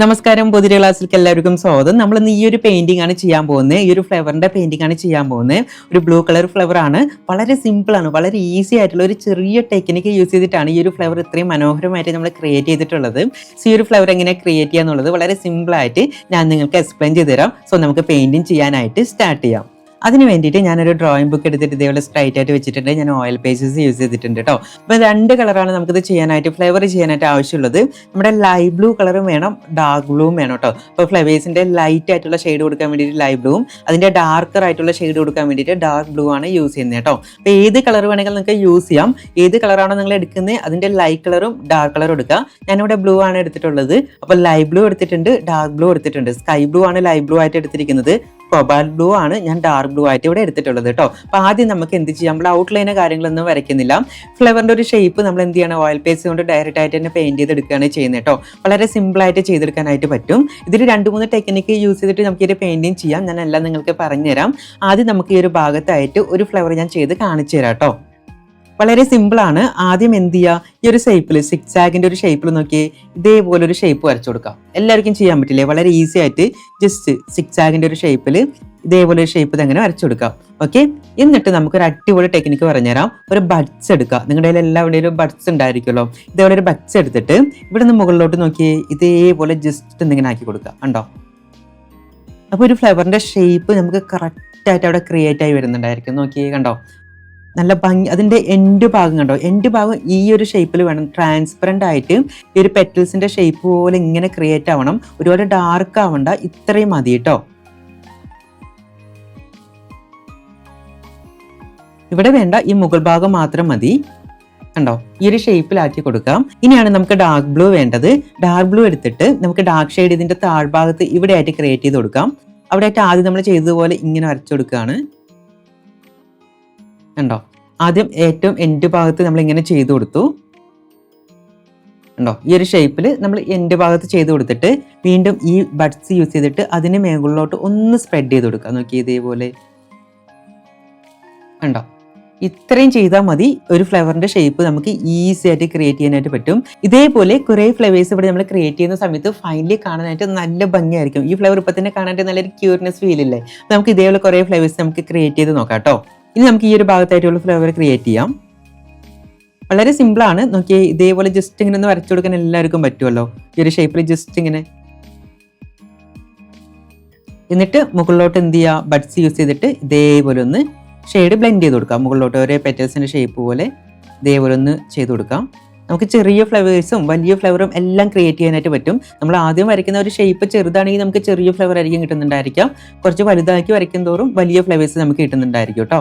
നമസ്കാരം പുതിയ ക്ലാസ്സിലേക്ക് എല്ലാവർക്കും സ്വാഗതം. നമ്മൾ ഇന്ന് ഈ ഒരു പെയിന്റിംഗ് ആണ് ചെയ്യാൻ പോകുന്നത്. ഈ ഒരു ഫ്ലവറിന്റെ പെയിന്റിംഗ് ആണ് ചെയ്യാൻ പോകുന്നത്. ഒരു ബ്ലൂ കളർ ഫ്ലവർ ആണ്. വളരെ സിമ്പിൾ ആണ്. വളരെ ഈസി ആയിട്ടുള്ള ഒരു ചെറിയ ടെക്നിക്ക് യൂസ് ചെയ്തിട്ടാണ് ഈ ഒരു ഫ്ലവർ ഇത്രയും മനോഹരമായിട്ട് നമ്മൾ ക്രിയേറ്റ് ചെയ്തിട്ടുള്ളത്. സോ ഈ ഒരു ഫ്ലവർ എങ്ങനെ ക്രിയേറ്റ് ചെയ്യുക എന്നുള്ളത് വളരെ സിമ്പിൾ ആയിട്ട് ഞാൻ നിങ്ങൾക്ക് എക്സ്പ്ലെയിൻ ചെയ്ത് തരാം സോ നമുക്ക് പെയിന്റിംഗ് ചെയ്യാനായിട്ട് സ്റ്റാർട്ട് ചെയ്യാം. അതിന് വേണ്ടിയിട്ട് ഞാനൊരു ഡ്രോയിങ് ബുക്ക് എടുത്തിട്ട് ഇതേപോലെ സ്ട്രൈറ്റ് ആയിട്ട് വെച്ചിട്ടുണ്ട്. ഞാൻ ഓയിൽ പേജസ് യൂസ് ചെയ്തിട്ടുണ്ട് കേട്ടോ അപ്പോൾ രണ്ട് കളറാണ് നമുക്കിത് ചെയ്യാനായിട്ട് ഫ്ലേവർ ചെയ്യാനായിട്ട് ആവശ്യമുള്ളത്. നമ്മുടെ ലൈറ്റ് ബ്ലൂ കളറും വേണം ഡാർക്ക് ബ്ലൂവും വേണം കേട്ടോ അപ്പോൾ ഫ്ലവേഴ്സിന്റെ ലൈറ്റ് ആയിട്ടുള്ള ഷെയ്ഡ് കൊടുക്കാൻ വേണ്ടിയിട്ട് ലൈറ്റ് ബ്ലൂവും അതിന്റെ ഡാർക്കർ ആയിട്ടുള്ള ഷെയ്ഡ് കൊടുക്കാൻ വേണ്ടിയിട്ട് ഡാർക്ക് ബ്ലൂ ആണ് യൂസ് ചെയ്യുന്നത് കേട്ടോ അപ്പോൾ ഏത് കളർ വേണമെങ്കിൽ നിങ്ങൾക്ക് യൂസ് ചെയ്യാം. ഏത് കളറാണോ നിങ്ങൾ എടുക്കുന്നത് അതിന്റെ ലൈറ്റ് കളറും ഡാർക്ക് കളറും എടുക്കുക. ഞാനിവിടെ ബ്ലൂ ആണ് എടുത്തിട്ടുള്ളത്. അപ്പോൾ ലൈറ്റ് ബ്ലൂ എടുത്തിട്ടുണ്ട് ഡാർക്ക് ബ്ലൂ എടുത്തിട്ടുണ്ട്. സ്കൈ ബ്ലൂ ആണ് ലൈറ്റ് ബ്ലൂ ആയിട്ട് എടുത്തിരിക്കുന്നത്. കൊബാൽ ബ്ലൂ ആണ് ഞാൻ ഡാർക്ക് ബ്ലൂ ആയിട്ട് ഇവിടെ എടുത്തിട്ടുള്ളത് കേട്ടോ അപ്പോൾ ആദ്യം നമുക്ക് എന്ത് ചെയ്യാം? നമ്മൾ ഔട്ട്ലൈനോ കാര്യങ്ങളൊന്നും വരയ്ക്കുന്നില്ല. ഫ്ലവറിന്റെ ഒരു ഷേപ്പ് നമ്മൾ എന്ത് ചെയ്യണം? ഓയിൽ പേസ്റ്റ് കൊണ്ട് ഡയറക്റ്റ് ആയിട്ട് തന്നെ പെയിന്റ് ചെയ്തെടുക്കുകയാണ് ചെയ്യുന്നത് കേട്ടോ വളരെ സിമ്പിൾ ആയിട്ട് ചെയ്തെടുക്കാനായിട്ട് പറ്റും. ഇതിൽ രണ്ട് മൂന്ന് ടെക്നിക്ക് യൂസ് ചെയ്തിട്ട് നമുക്ക് ഈ പെയിന്റിങ് ചെയ്യാം. ഞാൻ എല്ലാം നിങ്ങൾക്ക് പറഞ്ഞുതരാം. ആദ്യം നമുക്ക് ഈ ഒരു ഭാഗത്തായിട്ട് ഒരു ഫ്ലവർ ഞാൻ ചെയ്ത് കാണിച്ചു തരാം കേട്ടോ വളരെ സിമ്പിൾ ആണ്. ആദ്യം എന്ത് ചെയ്യുക ഈ ഒരു ഷേപ്പിൽ സിക്സ് ഒരു ഷേപ്പിൽ നോക്കി ഇതേപോലെ ഒരു ഷേപ്പ് വരച്ചു കൊടുക്കാം. എല്ലാവർക്കും ചെയ്യാൻ പറ്റില്ലേ? വളരെ ഈസി ആയിട്ട് ജസ്റ്റ് സിക്സ് ഒരു ഷേപ്പിൽ ഇതേപോലെ ഒരു ഷേപ്പ് അങ്ങനെ വരച്ചു കൊടുക്കാം. ഓക്കെ എന്നിട്ട് നമുക്കൊരു അടിപൊളി ടെക്നിക്ക് പറഞ്ഞുതരാം. ഒരു ബഡ്സ് എടുക്കുക. നിങ്ങളുടെ കയ്യിൽ എല്ലാവരുടെയും ബഡ്സ് ഉണ്ടായിരിക്കുമല്ലോ. ഇതേപോലെ ഒരു ബഡ്സ് എടുത്തിട്ട് ഇവിടെ നിന്ന് മുകളിലോട്ട് നോക്കി ഇതേപോലെ ജസ്റ്റ് എന്തെങ്കിലും ആക്കി കൊടുക്കുക. ഉണ്ടോ അപ്പോൾ ഒരു ഫ്ലവറിന്റെ ഷേപ്പ് നമുക്ക് കറക്റ്റ് ആയിട്ട് അവിടെ ക്രിയേറ്റ് ആയി വരുന്നുണ്ടായിരിക്കും. നോക്കി കണ്ടോ? നല്ല ഭംഗി അതിന്റെ എൻഡ് ഭാഗം കണ്ടോ? എൻഡ് ഭാഗം ഈ ഒരു ഷേപ്പിൽ വേണം. ട്രാൻസ്പെറന്റ് ആയിട്ട് ഈ ഒരു പെറ്റൽസിന്റെ ഷേപ്പ് പോലെ ഇങ്ങനെ ക്രിയേറ്റ് ആവണം. ഒരുപാട് ഡാർക്ക് ആവണ്ട. ഇത്രയും മതി കേട്ടോ. ഇവിടെ വേണ്ട ഈ മുകൾ ഭാഗം മാത്രം മതി. കണ്ടോ? ഈ ഒരു ഷേപ്പിലാക്കി കൊടുക്കാം. ഇനിയാണ് നമുക്ക് ഡാർക്ക് ബ്ലൂ വേണ്ടത്. ഡാർക്ക് ബ്ലൂ എടുത്തിട്ട് നമുക്ക് ഡാർക്ക് ഷെയ്ഡ് ഇതിന്റെ താഴ്ഭാഗത്ത് ഇവിടെ ആയിട്ട് ക്രിയേറ്റ് ചെയ്ത് കൊടുക്കാം. അവിടെ ആയിട്ട് ആദ്യം നമ്മൾ ചെയ്തതുപോലെ ഇങ്ങനെ വരച്ചു കൊടുക്കുകയാണ്. കണ്ടോ ആദ്യം ഏറ്റവും എൻഡ് ഭാഗത്ത് നമ്മൾ ഇങ്ങനെ ചെയ്തു കൊടുത്തു. കണ്ടോ ഈ ഒരു ഷേപ്പിൽ നമ്മൾ എന്റെ ഭാഗത്ത് ചെയ്ത് കൊടുത്തിട്ട് വീണ്ടും ഈ ബഡ്സ് യൂസ് ചെയ്തിട്ട് അതിന് മേകളിലോട്ട് ഒന്ന് സ്പ്രെഡ് ചെയ്ത് കൊടുക്കുക. നോക്കി ഇതേപോലെ. ഉണ്ടോ? ഇത്രയും ചെയ്താൽ മതി. ഒരു ഫ്ലവറിന്റെ ഷേപ്പ് നമുക്ക് ഈസി ആയിട്ട് ക്രിയേറ്റ് ചെയ്യാനായിട്ട് പറ്റും. ഇതേപോലെ കുറേ ഫ്ലവേഴ്സ് ഇവിടെ നമ്മൾ ക്രിയേറ്റ് ചെയ്യുന്ന സമയത്ത് ഫൈനലി കാണാനായിട്ട് നല്ല ഭംഗിയായിരിക്കും. ഈ ഫ്ലവർ ഇപ്പൊ തന്നെ കാണാനായിട്ട് നല്ലൊരു ക്യൂർനെസ് ഫീൽ ഇല്ലേ? നമുക്ക് ഇതേപോലെ കുറേ ഫ്ലവേഴ്സ് നമുക്ക് ക്രിയേറ്റ് ചെയ്ത് നോക്കാം കേട്ടോ. ഇനി നമുക്ക് ഈ ഒരു ഭാഗത്തായിട്ടുള്ള ഫ്ലേവർ ക്രിയേറ്റ് ചെയ്യാം. വളരെ സിമ്പിളാണ് നോക്കി ഇതേപോലെ ജസ്റ്റ് ഇങ്ങനെ ഒന്ന് വരച്ചു കൊടുക്കാൻ എല്ലാവർക്കും പറ്റുമല്ലോ. ഈ ഒരു ഷേപ്പിൽ ജസ്റ്റ് ഇങ്ങനെ. എന്നിട്ട് മുകളിലോട്ട് എന്ത് ചെയ്യുക? ബഡ്സ് യൂസ് ചെയ്തിട്ട് ഇതേപോലെ ഒന്ന് ഷെയ്ഡ് ബ്ലെൻഡ് ചെയ്ത് കൊടുക്കാം. മുകളിലോട്ട് ഓരോ പെറ്റൽസിന്റെ ഷേപ്പ് പോലെ ഇതേപോലെ ഒന്ന് ചെയ്ത് കൊടുക്കാം. നമുക്ക് ചെറിയ ഫ്ലവേഴ്സും വലിയ ഫ്ലവറും എല്ലാം ക്രിയേറ്റ് ചെയ്യാനായിട്ട് പറ്റും. നമ്മൾ ആദ്യം വരയ്ക്കുന്ന ഒരു ഷേപ്പ് ചെറുതാണെങ്കിൽ നമുക്ക് ചെറിയ ഫ്ലവർ ആയിരിക്കും കിട്ടുന്നുണ്ടായിരിക്കാം. കുറച്ച് വലുതാക്കി വരയ്ക്കും തോറും വലിയ ഫ്ലവേഴ്സ് നമുക്ക് കിട്ടുന്നുണ്ടായിരിക്കും കേട്ടോ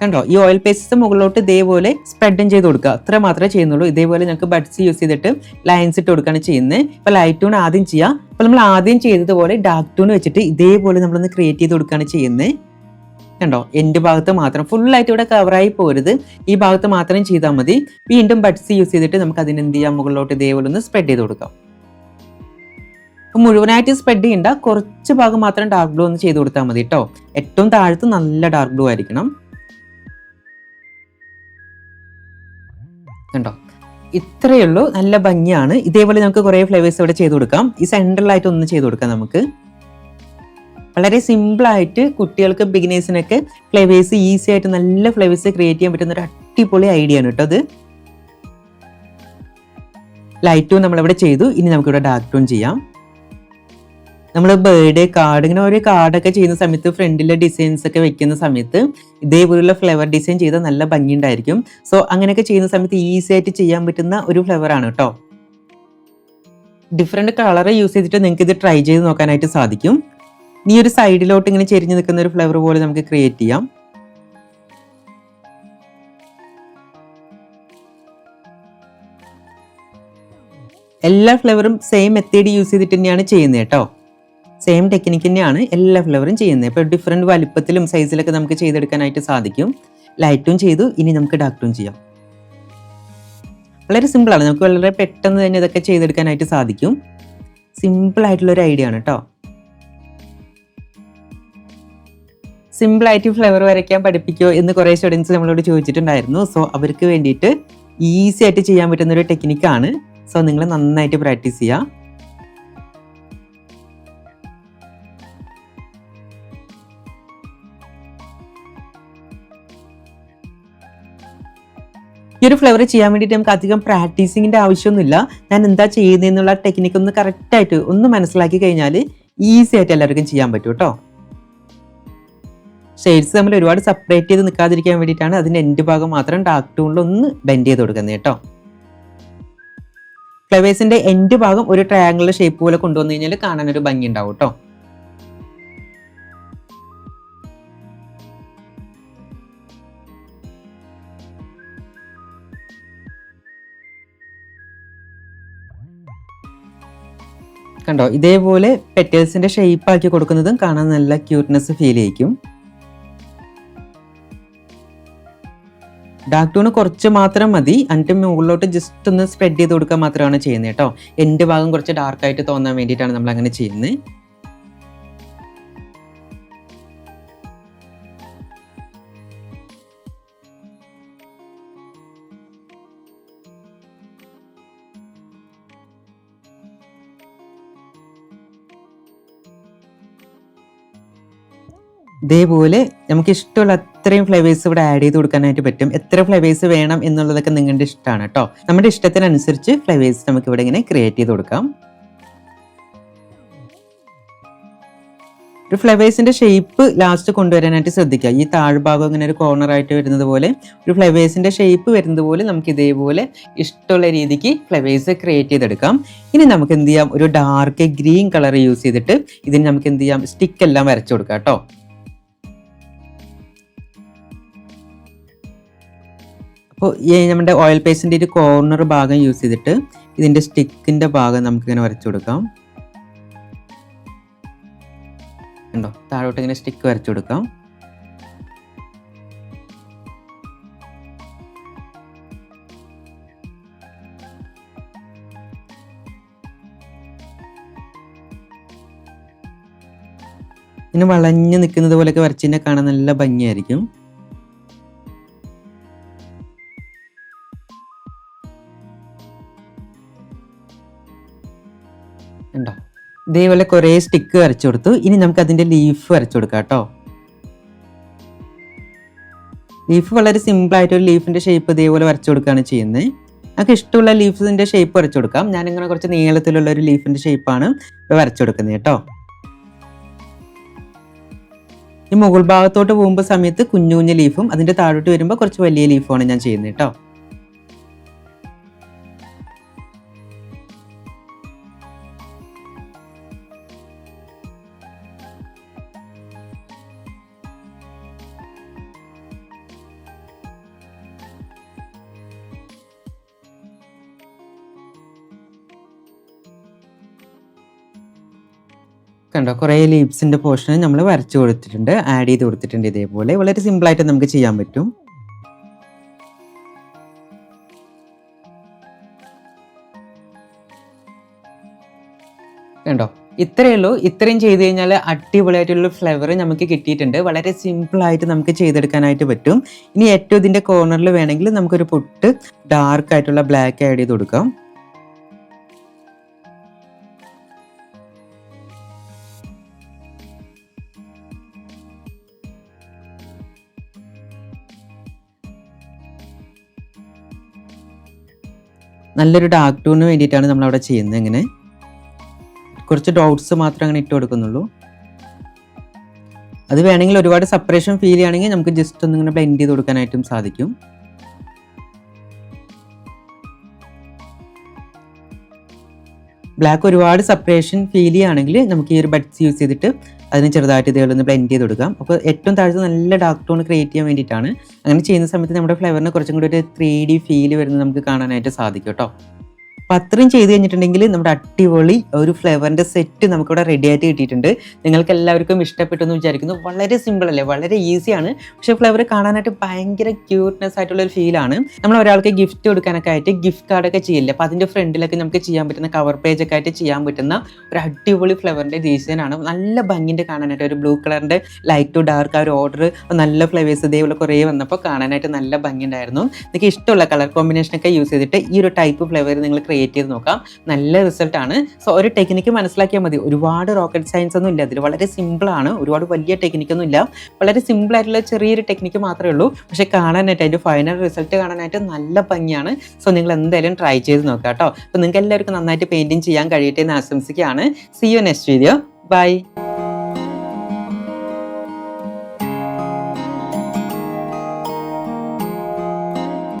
കണ്ടോ? ഈ ഓയിൽ പേസ്റ്റസ് മുകളിലോട്ട് ഇതേപോലെ സ്പ്രെഡും ചെയ്ത് കൊടുക്കുക. അത്ര മാത്രമേ ചെയ്യുന്നുള്ളൂ. ഇതേപോലെ നമുക്ക് ബഡ്സ് യൂസ് ചെയ്തിട്ട് ലൈൻസ് ഇട്ട് കൊടുക്കുകയാണ് ചെയ്യുന്നത്. ഇപ്പൊ ലൈറ്റ് ടൂൺ ആദ്യം ചെയ്യാം അപ്പോൾ നമ്മൾ ആദ്യം ചെയ്തതുപോലെ ഡാർക്ക് ടൂൺ വെച്ചിട്ട് ഇതേപോലെ നമ്മളൊന്ന് ക്രിയേറ്റ് ചെയ്ത് കൊടുക്കുകയാണ് ചെയ്യുന്നത്. കണ്ടോ? എന്റെ ഭാഗത്ത് മാത്രം ഫുള്ളായിട്ട് ഇവിടെ കവറായി പോരുത്. ഈ ഭാഗത്ത് മാത്രം ചെയ്താൽ മതി. വീണ്ടും ബഡ്സ് യൂസ് ചെയ്തിട്ട് നമുക്ക് അതിന് എന്ത് ചെയ്യാം? മുകളിലോട്ട് ഇതേപോലെ ഒന്ന് സ്പ്രെഡ് ചെയ്ത് കൊടുക്കാം. മുഴുവനായിട്ട് സ്പ്രെഡ് ചെയ്യണ്ട. കുറച്ച് ഭാഗം മാത്രം ഡാർക്ക് ബ്ലൂ ഒന്ന് ചെയ്ത് കൊടുത്താൽ മതി കേട്ടോ ഏറ്റവും താഴത്ത് നല്ല ഡാർക്ക് ബ്ലൂ ആയിരിക്കണം. കണ്ടോ? ഇത്രയേ ഉള്ളൂ. നല്ല ഭംഗിയാണ്. ഇതേപോലെ നമുക്ക് കുറേ ഫ്ലേവേഴ്സ് ഇവിടെ ചെയ്ത് കൊടുക്കാം. ഈ സെൻട്രലായിട്ട് ഒന്ന് ചെയ്ത് കൊടുക്കാം നമുക്ക്. വളരെ സിമ്പിളായിട്ട് കുട്ടികൾക്ക് ബിഗിനേഴ്സിനൊക്കെ ഫ്ലേവേഴ്സ് ഈസി ആയിട്ട് നല്ല ഫ്ലേവേഴ്സ് ക്രിയേറ്റ് ചെയ്യാൻ പറ്റുന്ന ഒരു അടിപൊളി ഐഡിയ ആണ് കേട്ടോ അത്. ലൈറ്റ് ടൂൺ നമ്മളിവിടെ ചെയ്തു. ഇനി നമുക്കിവിടെ ഡാർക്ക് ടൂൺ ചെയ്യാം. നമ്മൾ ബർത്ത്ഡേ കാർഡ് ഇങ്ങനെ ഓരോ കാർഡൊക്കെ ചെയ്യുന്ന സമയത്ത് ഫ്രണ്ടിലെ ഡിസൈൻസ് ഒക്കെ വെക്കുന്ന സമയത്ത് ഇതേപോലുള്ള ഫ്ലവർ ഡിസൈൻ ചെയ്താൽ നല്ല ഭംഗിയുണ്ടായിരിക്കും. സോ അങ്ങനെയൊക്കെ ചെയ്യുന്ന സമയത്ത് ഈസി ആയിട്ട് ചെയ്യാൻ പറ്റുന്ന ഒരു ഫ്ലവർ ആണ് കേട്ടോ. ഡിഫറെന്റ് കളർ യൂസ് ചെയ്തിട്ട് നിങ്ങൾക്ക് ഇത് ട്രൈ ചെയ്ത് നോക്കാനായിട്ട് സാധിക്കും. ഈ ഒരു സൈഡിലോട്ട് ഇങ്ങനെ ചെരിഞ്ഞ് നിൽക്കുന്ന ഒരു ഫ്ലവർ പോലെ നമുക്ക് ക്രിയേറ്റ് ചെയ്യാം. എല്ലാ ഫ്ലവറും സെയിം മെത്തേഡ് യൂസ് ചെയ്തിട്ട് തന്നെയാണ് ചെയ്യുന്നത് കേട്ടോ. സെയിം ടെക്നിക്ക് തന്നെയാണ് എല്ലാ ഫ്ലവറും ചെയ്യുന്നത്. ഇപ്പോൾ ഡിഫറെന്റ് വലിപ്പത്തിലും സൈസിലൊക്കെ നമുക്ക് ചെയ്തെടുക്കാനായിട്ട് സാധിക്കും. ലൈറ്റും ചെയ്തു ഇനി നമുക്ക് ഡാർക്കും ചെയ്യാം. വളരെ സിമ്പിളാണ് നമുക്ക് വളരെ പെട്ടെന്ന് തന്നെ ഇതൊക്കെ ചെയ്തെടുക്കാനായിട്ട് സാധിക്കും. ഒരു ഐഡിയ ആണ് കേട്ടോ. സിമ്പിളായിട്ട് ഫ്ലവർ വരയ്ക്കാൻ പഠിപ്പിക്കോ എന്ന് കുറേ സ്റ്റുഡൻസ് നമ്മളോട് ചോദിച്ചിട്ടുണ്ടായിരുന്നു. സോ അവർക്ക് വേണ്ടിയിട്ട് ഈസി ആയിട്ട് ചെയ്യാൻ പറ്റുന്ന ഒരു ടെക്നിക്കാണ് സോ നിങ്ങൾ നന്നായിട്ട് പ്രാക്ടീസ് ചെയ്യുക ഈ ഒരു ഫ്ലവർ ചെയ്യാൻ വേണ്ടിയിട്ട് നമുക്ക് അധികം പ്രാക്ടീസിങ്ങിന്റെ ആവശ്യമൊന്നുമില്ല. ഞാൻ എന്താ ചെയ്യുന്നതെന്നുള്ള ടെക്നിക്ക് ഒന്ന് കറക്റ്റായിട്ട് ഒന്ന് മനസ്സിലാക്കി കഴിഞ്ഞാൽ ഈസി ആയിട്ട് എല്ലാവർക്കും ചെയ്യാൻ പറ്റും കേട്ടോ ഷെയ്ഡ്സ് തമ്മിൽ ഒരുപാട് സെപ്പറേറ്റ് ചെയ്ത് നിൽക്കാതിരിക്കാൻ വേണ്ടിയിട്ടാണ് അതിന്റെ എൻഡ് ഭാഗം മാത്രം ഡാർക്ക് ടൂണിൽ ഒന്ന് ബെൻഡ് ചെയ്ത് കൊടുക്കുന്നത് കേട്ടോ. ഫ്ലവേഴ്സിന്റെ എൻഡ് ഭാഗം ഒരു ട്രയാങ്കിൾ ഷേപ്പ് പോലെ കൊണ്ടുവന്നു കഴിഞ്ഞാൽ കാണാൻ ഒരു ഭംഗി ഉണ്ടാവും കേട്ടോ. കണ്ടോ? ഇതേപോലെ പെറ്റേഴ്സിന്റെ ഷേപ്പ് ആക്കി കൊടുക്കുന്നതും കാണാൻ നല്ല ക്യൂട്ട്നെസ് ഫീൽ ചെയ്യിക്കും ഡാർക്ക് ടൂണ് കുറച്ച് മാത്രം മതി. എന്നിട്ട് മുകളിലോട്ട് ജസ്റ്റ് ഒന്ന് സ്പ്രെഡ് ചെയ്ത് കൊടുക്കുക മാത്രമാണ് ചെയ്യുന്നത് കേട്ടോ. എന്റെ ഭാഗം കുറച്ച് ഡാർക്കായിട്ട് തോന്നാൻ വേണ്ടിയിട്ടാണ് നമ്മൾ അങ്ങനെ ചെയ്യുന്നത്. ഇതേപോലെ നമുക്ക് ഇഷ്ടമുള്ള അത്രയും ഫ്ലേവേഴ്സ് ഇവിടെ ആഡ് ചെയ്ത് കൊടുക്കാനായിട്ട് പറ്റും. എത്ര ഫ്ലേവേഴ്സ് വേണം എന്നുള്ളതൊക്കെ നിങ്ങളുടെ ഇഷ്ടമാണ് കേട്ടോ. നമ്മുടെ ഇഷ്ടത്തിനനുസരിച്ച് ഫ്ലേവേഴ്സ് നമുക്ക് ഇവിടെ ഇങ്ങനെ ക്രിയേറ്റ് ചെയ്ത് കൊടുക്കാം. ഒരു ഫ്ലവേഴ്സിന്റെ ഷേപ്പ് ലാസ്റ്റ് കൊണ്ടുവരാനായിട്ട് ശ്രദ്ധിക്കുക. ഈ താഴ്ഭാഗം ഇങ്ങനെ ഒരു കോർണർ ആയിട്ട് വരുന്നത് പോലെ ഒരു ഫ്ലവേഴ്സിന്റെ ഷേപ്പ് വരുന്നത് പോലെ നമുക്ക് ഇതേപോലെ ഇഷ്ടമുള്ള രീതിക്ക് ഫ്ലവേഴ്സ് ക്രിയേറ്റ് ചെയ്തെടുക്കാം. ഇനി നമുക്ക് എന്ത് ചെയ്യാം? ഒരു ഡാർക്ക് ഗ്രീൻ കളർ യൂസ് ചെയ്തിട്ട് ഇതിന് നമുക്ക് എന്ത് ചെയ്യാം? സ്റ്റിക്ക് എല്ലാം വരച്ചു കൊടുക്കാം കേട്ടോ. അപ്പോൾ ഈ നമ്മുടെ ഓയിൽ പേസ്റ്റിന്റെ ഒരു കോർണർ ഭാഗം യൂസ് ചെയ്തിട്ട് ഇതിന്റെ സ്റ്റിക്കിന്റെ ഭാഗം നമുക്കിങ്ങനെ വരച്ചു കൊടുക്കാം. ഉണ്ടോ താഴോട്ട് ഇങ്ങനെ സ്റ്റിക്ക് വരച്ചു കൊടുക്കാം. ഇങ്ങനെ വളഞ്ഞ് നിൽക്കുന്നത് പോലെയൊക്കെ വരച്ചതിനെ കാണാൻ നല്ല ഭംഗിയായിരിക്കും. ഉണ്ടോ? ഇതേപോലെ കുറേ സ്റ്റിക്ക് വരച്ചു കൊടുത്തു. ഇനി നമുക്ക് അതിന്റെ ലീഫ് വരച്ചു കൊടുക്കാം കേട്ടോ. ലീഫ് വളരെ സിമ്പിൾ ആയിട്ട് ഒരു ലീഫിന്റെ ഷേപ്പ് ഇതേപോലെ വരച്ചു കൊടുക്കുകയാണ് ചെയ്യുന്നത്. നമുക്ക് ഇഷ്ടമുള്ള ലീഫിന്റെ ഷേപ്പ് വരച്ചു കൊടുക്കാം. ഇങ്ങനെ കുറച്ച് നീളത്തിലുള്ള ഒരു ലീഫിന്റെ ഷേപ്പാണ് വരച്ചു കൊടുക്കുന്നത് കേട്ടോ. ഈ മുകൾ ഭാഗത്തോട്ട് പോകുമ്പോൾ സമയത്ത് കുഞ്ഞു കുഞ്ഞു ലീഫും അതിന്റെ താഴോട്ട് വരുമ്പോൾ കുറച്ച് വലിയ ലീഫുമാണ് ഞാൻ ചെയ്യുന്നത് കേട്ടോ. കണ്ടോ? കുറേ ലീപ്സിന്റെ പോർഷൻ നമ്മൾ വരച്ചു കൊടുത്തിട്ടുണ്ട്. ആഡ് ചെയ്ത് കൊടുത്തിട്ടുണ്ട് ഇതേപോലെ. വളരെ സിമ്പിളായിട്ട് നമുക്ക് ചെയ്യാൻ പറ്റും. കണ്ടോ? ഇത്രയേ ഉള്ളൂ. ഇത്രയും ചെയ്ത് കഴിഞ്ഞാൽ അടിപൊളിയായിട്ടുള്ള ഫ്ലേവർ നമുക്ക് കിട്ടിയിട്ടുണ്ട്. വളരെ സിമ്പിളായിട്ട് നമുക്ക് ചെയ്തെടുക്കാനായിട്ട് പറ്റും. ഇനി ഏറ്റവും ഇതിന്റെ കോർണറിൽ വേണമെങ്കിൽ നമുക്കൊരു പൊട്ട് ഡാർക്ക് ആയിട്ടുള്ള ബ്ലാക്ക് ആഡ് ചെയ്ത് കൊടുക്കാം. നല്ലൊരു ഡാർക്ക് ടൂണിന് വേണ്ടിയിട്ടാണ് നമ്മളവിടെ ചെയ്യുന്നത്. ഇങ്ങനെ കുറച്ച് ഡൗട്ട്സ് മാത്രം അങ്ങനെ ഇട്ട് കൊടുക്കുന്നുള്ളൂ. അത് വേണമെങ്കിൽ ഒരുപാട് സെപ്പറേഷൻ ഫീൽ ചെയ്യുകയാണെങ്കിൽ നമുക്ക് ജസ്റ്റ് ഒന്ന് ഇങ്ങനെ ബ്ലെൻഡ് ചെയ്ത് കൊടുക്കാനായിട്ടും സാധിക്കും. ബ്ലാക്ക് ഒരുപാട് സെപ്പറേഷൻ ഫീൽ ചെയ്യുകയാണെങ്കിൽ നമുക്ക് ഈ ഒരു ബഡ്സ് യൂസ് ചെയ്തിട്ട് അതിന് ചെറുതായിട്ട് ഇതേപോലെ ഒന്ന് ബ്ലെൻഡ് ചെയ്ത് കൊടുക്കാം. അപ്പോൾ ഏറ്റവും താഴത്ത് നല്ല ഡാർക്ക് ടോൺ ക്രിയേറ്റ് ചെയ്യാൻ വേണ്ടിയിട്ടാണ്. അങ്ങനെ ചെയ്യുന്ന സമയത്ത് നമ്മുടെ ഫ്ലേവറിനെ കുറച്ചും കൂടി ഒരു ത്രീ ഡി ഫീൽ വരുന്നത് നമുക്ക് കാണാനായിട്ട് സാധിക്കും കേട്ടോ. അപ്പം അത്രയും ചെയ്ത് കഴിഞ്ഞിട്ടുണ്ടെങ്കിൽ നമ്മുടെ അടിപൊളി ഒരു ഫ്ലേവറിന്റെ സെറ്റ് നമുക്കിവിടെ റെഡി ആയിട്ട് കിട്ടിയിട്ടുണ്ട്. നിങ്ങൾക്ക് എല്ലാവർക്കും ഇഷ്ടപ്പെട്ടു എന്ന് വിചാരിക്കുന്നു. വളരെ സിമ്പിൾ അല്ലേ? വളരെ ഈസിയാണ് പക്ഷേ ഫ്ലേവർ കാണാനായിട്ട് ഭയങ്കര ക്യൂട്ട്നെസ് ആയിട്ടുള്ള ഒരു ഫീലാണ് നമ്മൾ ഒരാൾക്ക് ഗിഫ്റ്റ് കൊടുക്കാനൊക്കെ ആയിട്ട് ഗിഫ്റ്റ് കാർഡൊക്കെ ചെയ്യില്ല? അപ്പോൾ അതിന്റെ ഫ്രണ്ടിലൊക്കെ നമുക്ക് ചെയ്യാൻ പറ്റുന്ന കവർ പേജ് ഒക്കെ ആയിട്ട് ചെയ്യാൻ പറ്റുന്ന ഒരു അടിപൊളി ഫ്ലേവറിന്റെ ഡിസൈനാണ് നല്ല ഭംഗിന്റെ കാണാനായിട്ട് ഒരു ബ്ലൂ കളറിന്റെ ലൈറ്റ് ടു ഡാർക്ക് ആ ഒരു ഓർഡർ നല്ല ഫ്ലേവേഴ്സ് ഇതേപോലെ കുറേ വന്നപ്പോൾ കാണാനായിട്ട് നല്ല ഭംഗിയുണ്ടായിരുന്നു. നിങ്ങൾക്ക് ഇഷ്ടമുള്ള കളർ കോമ്പിനേഷനൊക്കെ യൂസ് ചെയ്തിട്ട് ഈ ഒരു ടൈപ്പ് ഫ്ലേവർ നിങ്ങൾ ക്രിയേറ്റ് ചെയ്ത് നോക്കാം. നല്ല റിസൾട്ട് ആണ്. സോ ഒരു ടെക്നിക്ക് മനസ്സിലാക്കിയാൽ മതി. ഒരുപാട് റോക്കറ്റ് സയൻസ് ഒന്നും ഇല്ല. അതിൽ വളരെ സിമ്പിൾ ആണ്. ഒരുപാട് വലിയ ടെക്നിക്കൊന്നും ഇല്ല. വളരെ സിമ്പിൾ ആയിട്ടുള്ള ചെറിയൊരു ടെക്നിക്ക് മാത്രമേ ഉള്ളൂ. പക്ഷേ കാണാനായിട്ട് അതിന്റെ ഫൈനൽ റിസൾട്ട് കാണാനായിട്ട് നല്ല ഭംഗിയാണ്. സോ നിങ്ങൾ എന്തായാലും ട്രൈ ചെയ്ത് നോക്കാം കേട്ടോ. അപ്പോൾ നിങ്ങൾക്ക് എല്ലാവർക്കും നന്നായിട്ട് പെയിന്റിങ് ചെയ്യാൻ കഴിയട്ടെ എന്ന് ആശംസിക്കുകയാണ്. See you next video bye